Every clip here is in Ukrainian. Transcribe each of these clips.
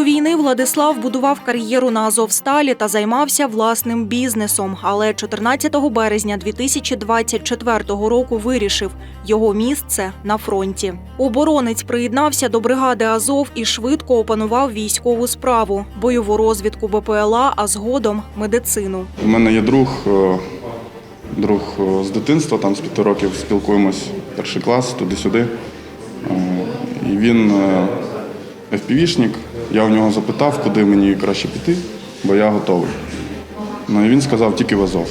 До війни Владислав будував кар'єру на Азовсталі та займався власним бізнесом. Але 14 березня 2024 року вирішив його місце на фронті. Оборонець приєднався до бригади Азов і швидко опанував військову справу, бойову розвідку БПЛА, а згодом медицину. У мене є друг, е, друг е, з дитинства, там з п'яти років спілкуємось перший клас, туди-сюди. Е, І він е, FPV-шник. Я у нього запитав, куди мені краще піти, бо я готовий. Ну і він сказав тільки в Азов.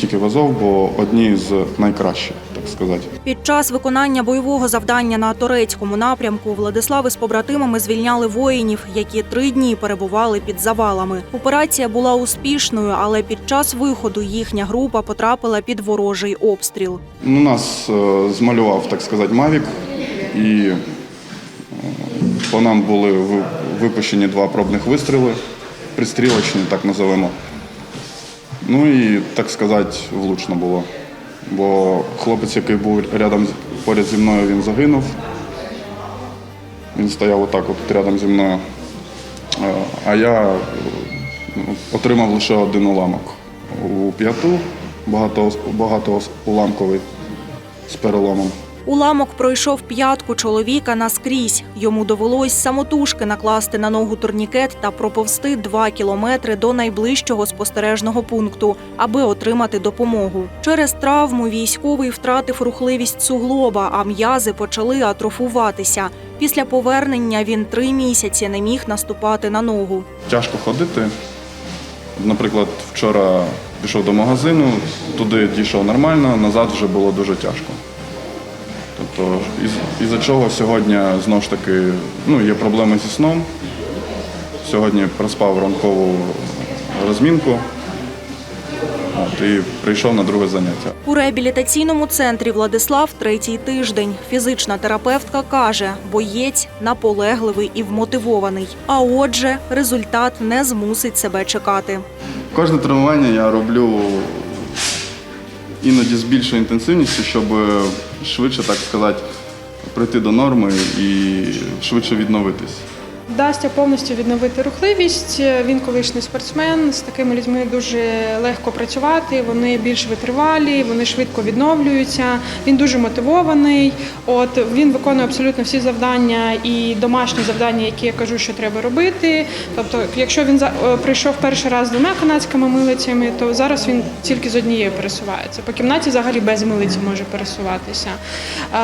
Тільки в Азов, бо одні з найкращих, так сказати. Під час виконання бойового завдання на турецькому напрямку Владислав із побратимами звільняли воїнів, які три дні перебували під завалами. Операція була успішною, але під час виходу їхня група потрапила під ворожий обстріл. Ну, нас е, змалював, так сказати, Мавік, і по нам були випущені два пробних вистріли, пристрілочні, так називаємо. Ну і, так сказати, влучно було. Бо хлопець, який був рядом поряд зі мною, він загинув. Він стояв отак от рядом зі мною. Е, А я е, отримав лише один уламок у п'яту, багато, багато уламковий з переломом. Уламок пройшов п'ятку чоловіка наскрізь. Йому довелось самотужки накласти на ногу турнікет та проповсти два кілометри до найближчого спостережного пункту, аби отримати допомогу. Через травму військовий втратив рухливість суглоба, а м'язи почали атрофуватися. Після повернення він три місяці не міг наступати на ногу. Тяжко ходити. Наприклад, вчора пішов до магазину, туди дійшов нормально, назад вже було дуже тяжко. Тобто, із- із-за чого сьогодні знову ж таки ну, є проблеми зі сном. Сьогодні проспав ранкову розмінку от, і прийшов на друге заняття. У реабілітаційному центрі Владислав третій тиждень. Фізична терапевтка каже, боєць наполегливий і вмотивований. А отже, результат не змусить себе чекати. Кожне тренування я роблю іноді з більшою інтенсивністю, щоб швидше, так сказати, прийти до норми і швидше відновитись. Вдасться повністю відновити рухливість. Він колишній спортсмен. З такими людьми дуже легко працювати. Вони більш витривалі, вони швидко відновлюються. Він дуже мотивований. От він виконує абсолютно всі завдання і домашні завдання, які я кажу, що треба робити. Тобто, якщо він е, прийшов перший раз з двома канадськими милицями, то зараз він тільки з однією пересувається. По кімнаті взагалі без милиці може пересуватися.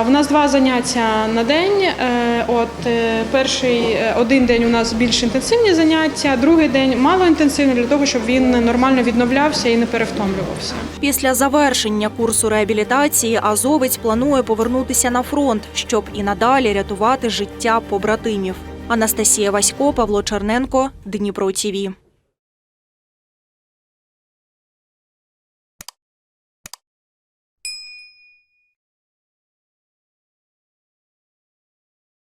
В нас два заняття на день. Е, От е, перший е, один день у нас більш інтенсивні заняття, другий день мало малоінтенсивний для того, щоб він нормально відновлявся і не перевтомлювався. Після завершення курсу реабілітації азовець планує повернутися на фронт, щоб і надалі рятувати життя побратимів. Анастасія Васько, Павло Черненко, Дніпро ТІВІ.